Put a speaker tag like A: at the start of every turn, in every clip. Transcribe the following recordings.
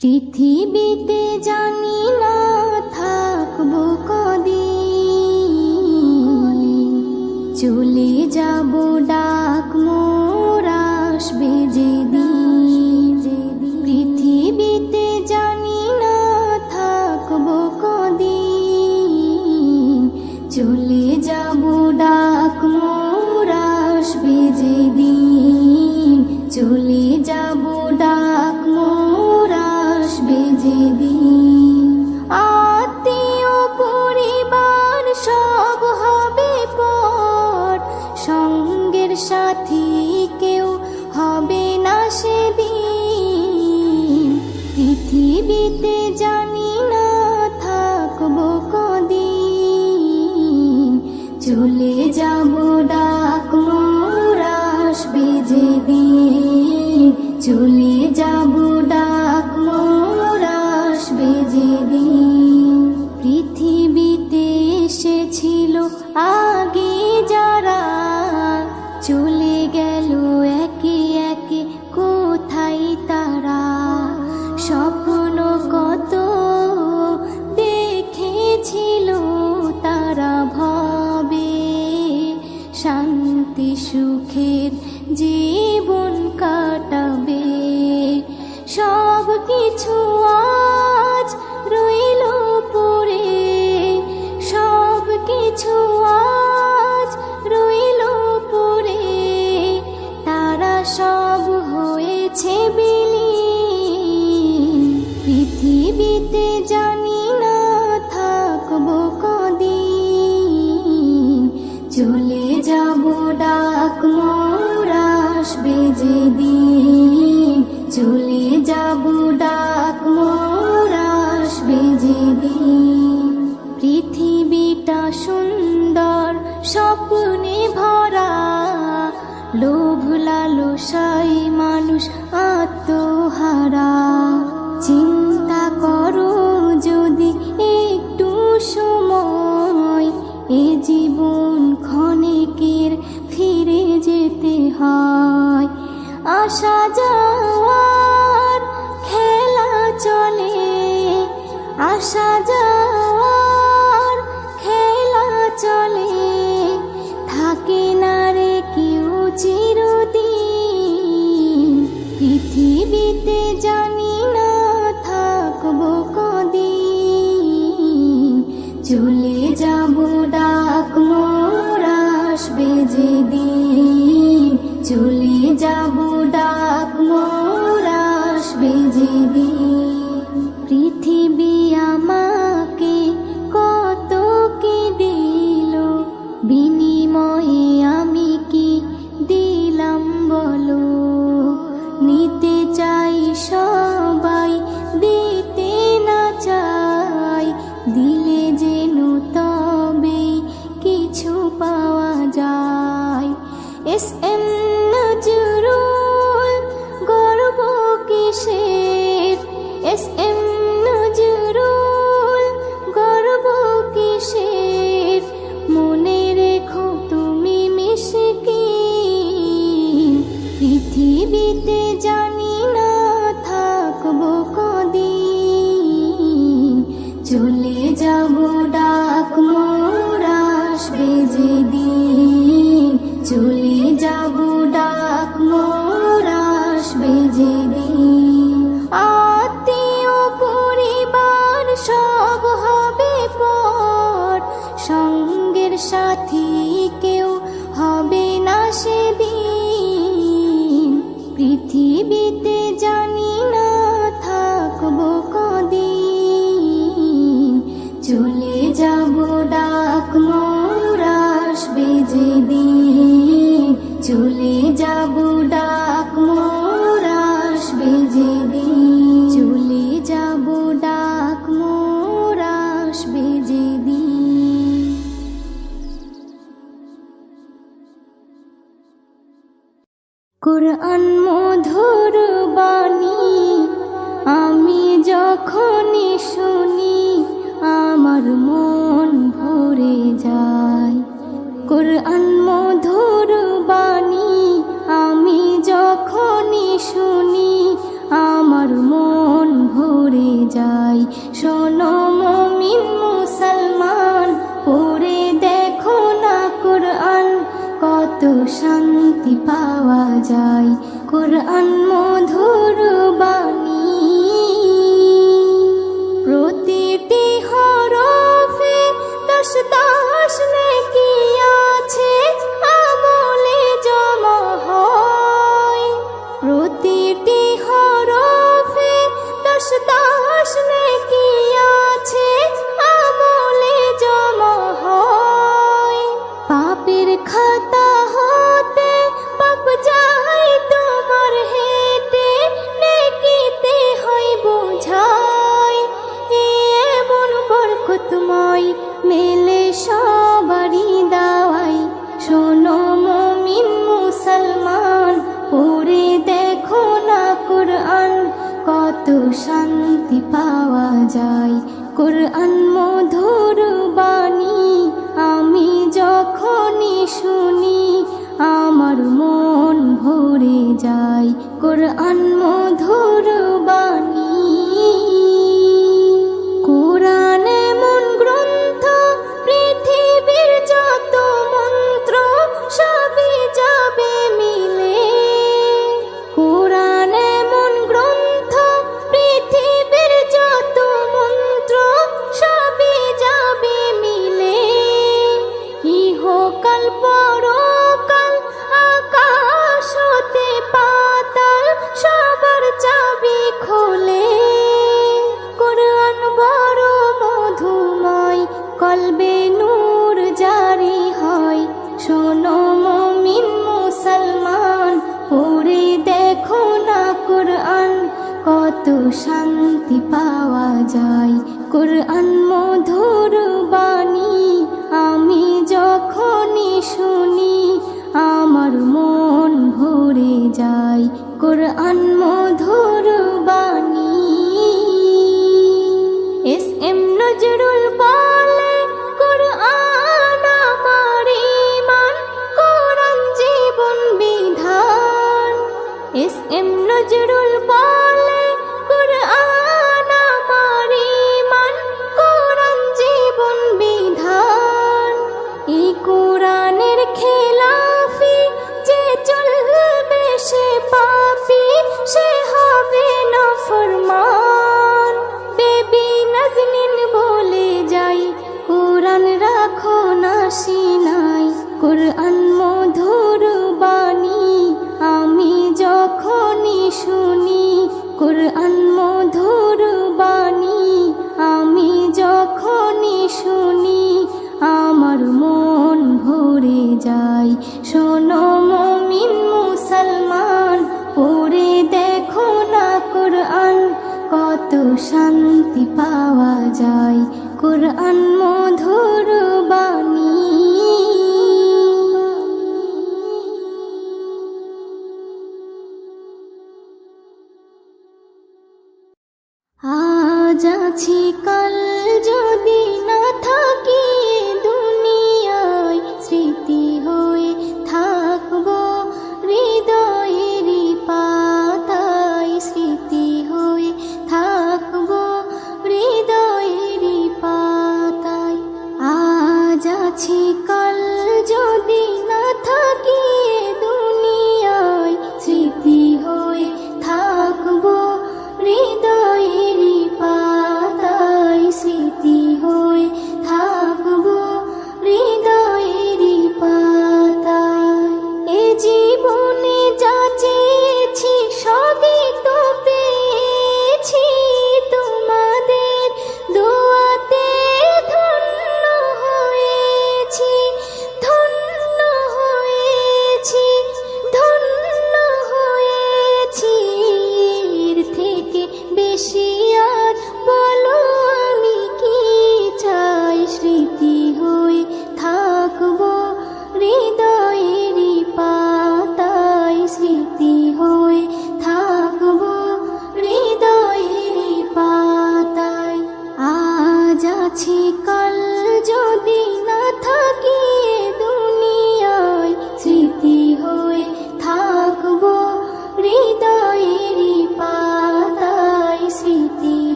A: পৃথিবীতে জানি না থাকব কদি চলে যাব ডা to 为你。যায় কোরআন মধুর বাণী। এস এম নজরুল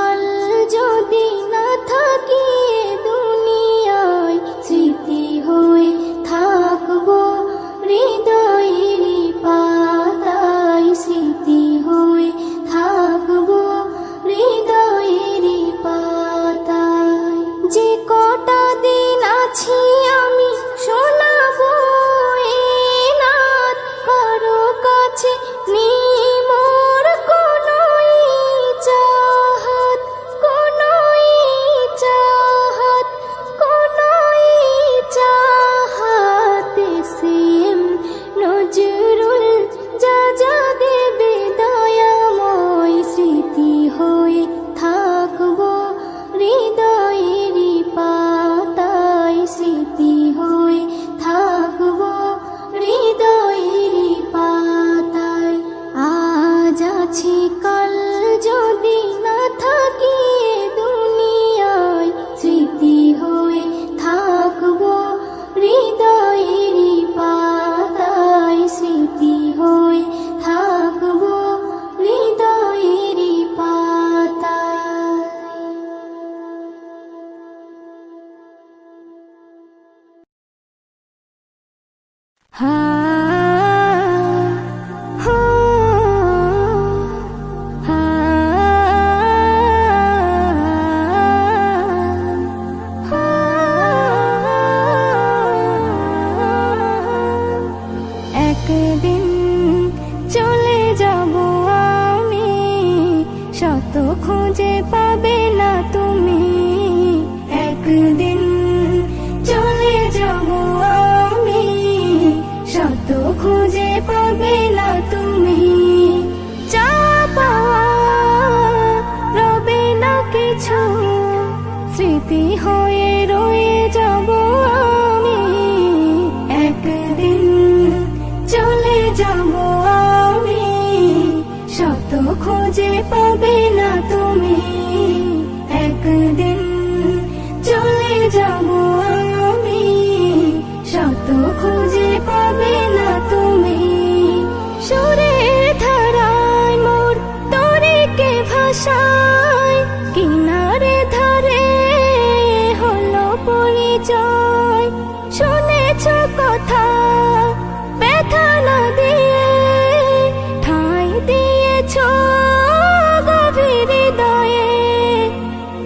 A: Allah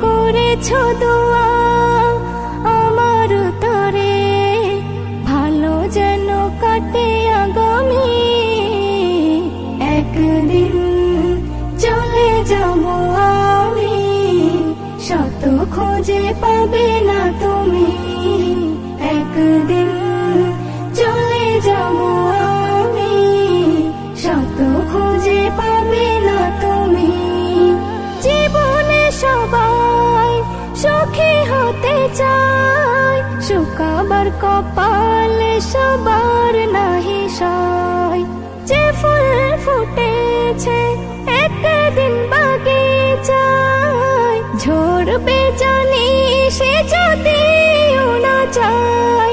A: করেছ দোয়া? কপালে সবার নাহি সয় যে ফুল ফুটেছে, একদিন বাগিচায় ঝরবে জানি সে যদি না চায়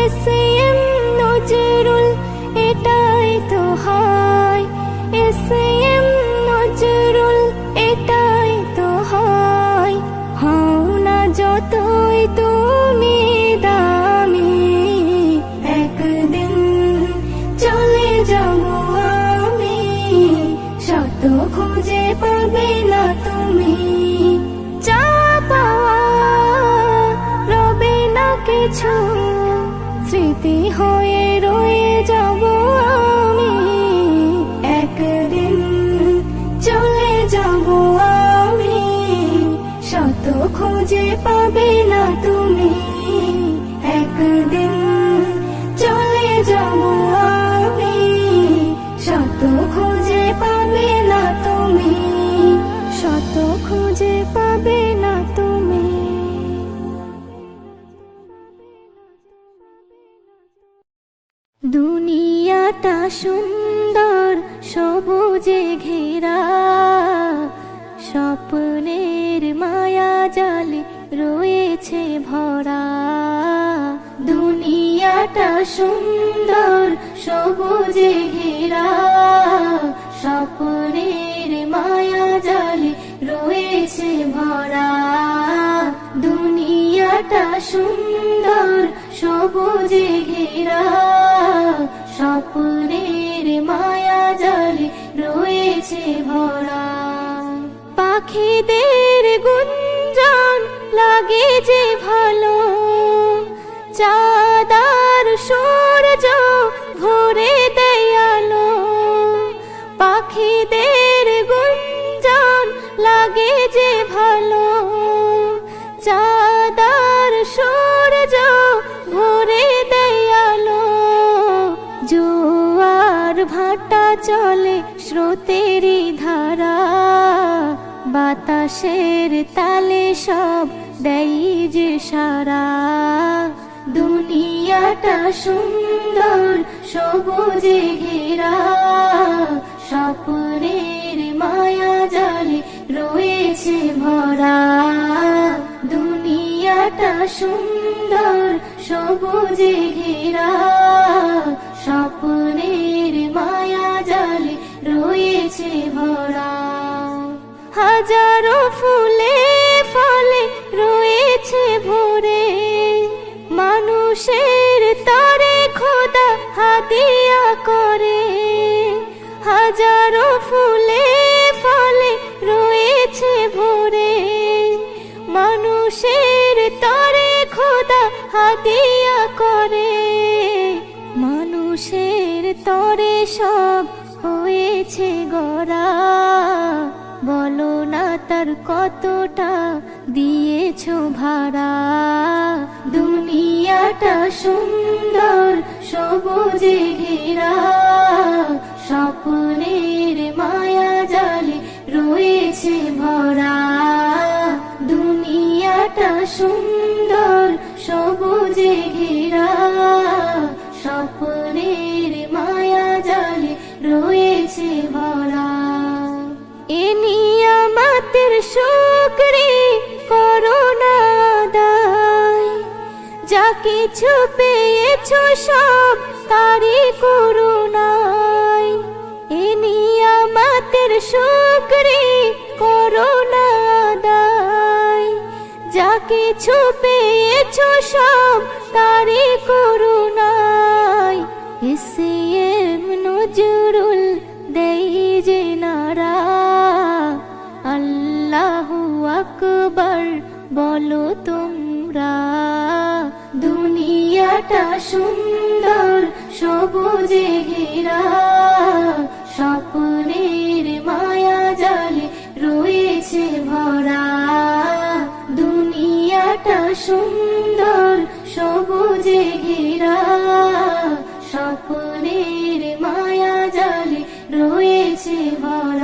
A: এস নজরুল এটাই তো হয়। এস সুন্দর সবুজে ঘেরা, স্বপ্নের মায়া জালে রয়েছে ভরা। দুনিয়াটা সুন্দর সবুজে ঘেরা, স্বপ্নের মায়া জালে রয়েছে ভরা। দুনিয়াটা সুন্দর সবুজে ঘেরা স্বপ্নের মায়া জালে রয়েছে ভরা। পাখিদের গুঞ্জন লাগে যে ভালো। চাদার সূর্য চলে স্রোতেরই ধারা। বাতাসের তালে সব দেই যে সারা। দুনিয়াটা সুন্দর, সবুজে ঘেরা। স্বপ্নের মায়া জালে রয়েছে ভরা। দুনিয়াটা সুন্দর, সবুজে ঘেরা। স্বপ্নের মায়া জালে রয়েছে ভরা। হাজারো ফুলে সবুজে ঘেরা স্বপ্নের মায়া জালে রয়েছে ভরা। দুনিয়াটা সুন্দর, সবুজে ঘেরা। স্বপ্নের মায়া জালে রয়েছে ভরা। এ নিয়ামতের শুকরি করোনা যা কিছু পেয়েছ সব তারি করুণায়। এ নিয়ামতের শুকরি করোনা দায় যা কিছু পেয়েছ সব তারি করুণায়। এসে এম নজরুল দেই যে নারা। আল্লাহু আকবার বলো তোমরা। দুনিয়াটা সুন্দর, সবুজে ঘেরা। স্বপ্নের মায়া জালে রয়েছে ভরা। দুনিয়াটা সুন্দর, সবুজে ঘেরা। স্বপ্নের মায়া জালে রয়েছে ভরা।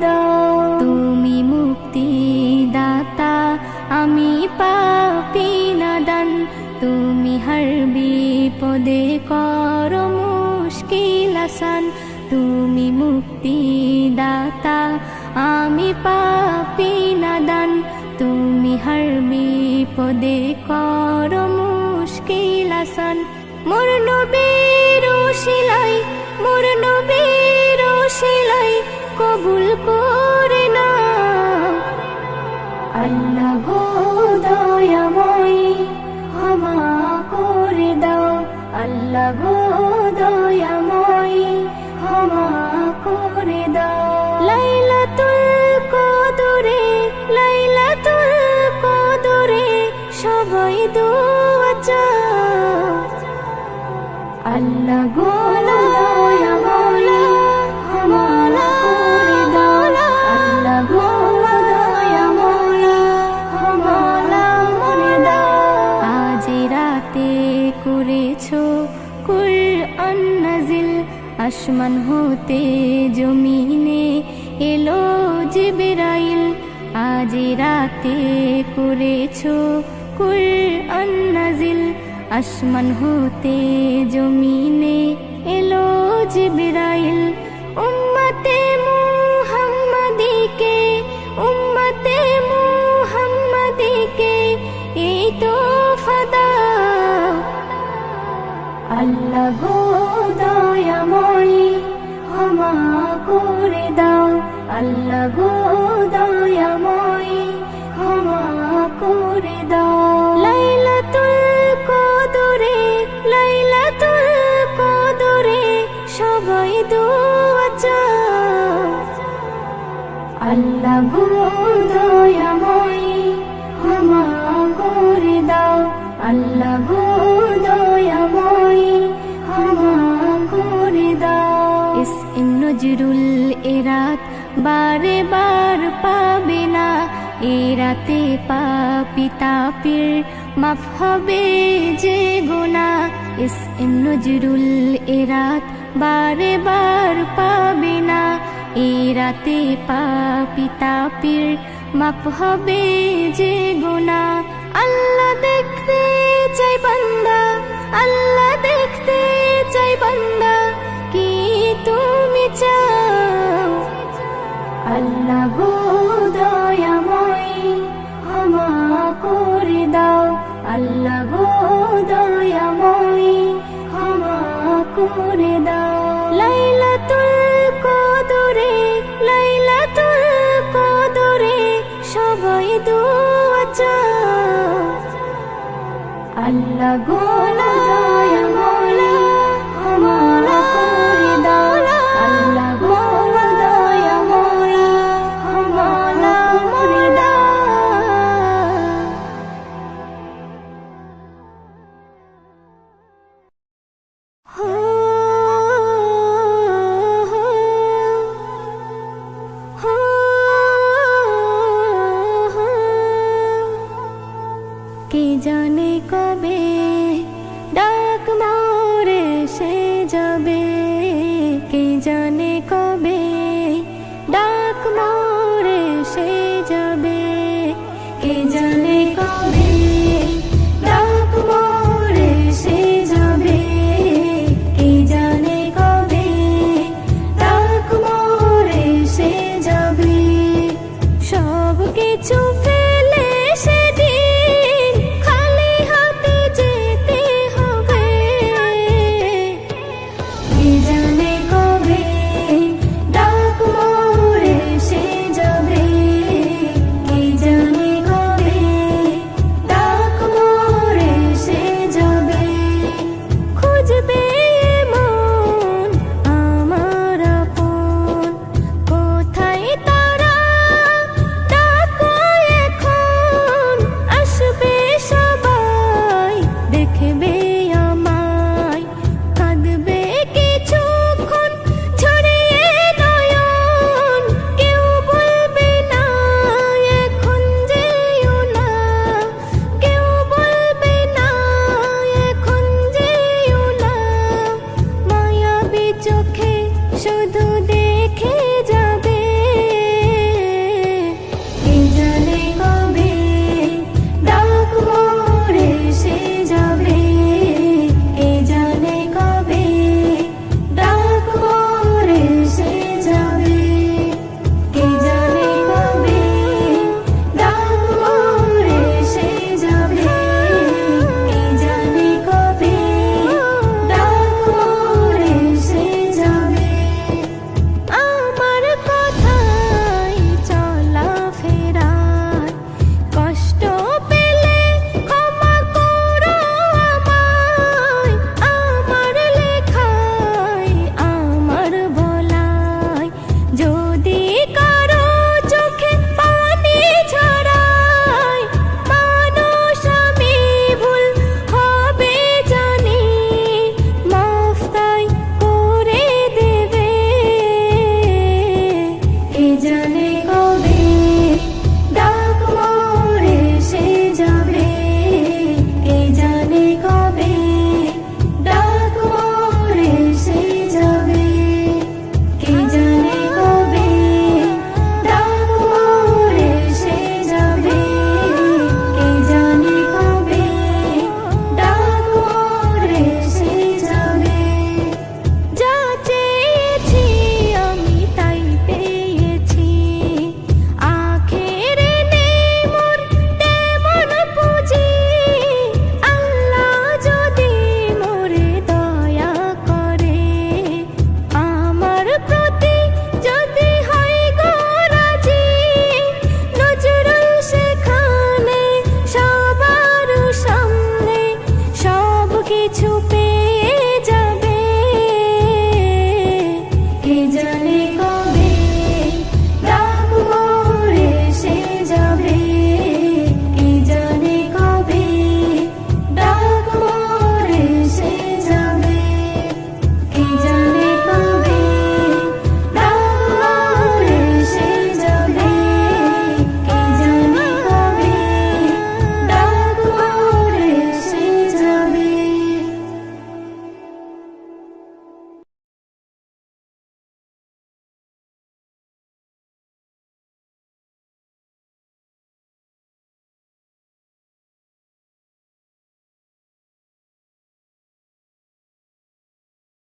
A: দাও। তুমি মুক্তি দাতা আমি তুমি বিপদে কর মুশকিল আসান। তুমি মুক্তি দাতা আমি তুমি বিপদে মুশকিল মোর নবীর শিলাই মোর নবীর শিলাই কবুল করে না। আল্লাহ গো দয়াময় ক্ষমা করে দাও। আল্লাহ গো দয়াময় ক্ষমা করে দাও। আসমান হতে জমিনে এলো জিবরাইল। আজ রাতে করেছ কুরআন নাজিল আসমান হতে গো দয়াময় ক্ষমা করে দাও, আল্লাহ গো দয়াময় ক্ষমা করে দাও। লাইলাতুল কদরে লাইলাতুল কদরে সবাই দোয়া চাও। আল্লাহ গো দয়াময় নজরুল এরাত বারে বার পাবে না। এরাতে রাতে পাপি তাপির মাফ হবে যে গোনা। ইস নজরুল এরাত বারে বার পাবে না। এরাতে রাতে পাপি তাপির মাপ হবে যে গোনা। আল্লাহ দেখতে চাই বান্দা, আল্লাহ দেখতে চাই বান্দা। তুমি চাও। আল্লাহ গো দয়াময় ক্ষমা করে দাও। আল্লাহ গো দয়াময় ক্ষমা করে দাও। সবাই আল্লাহ গো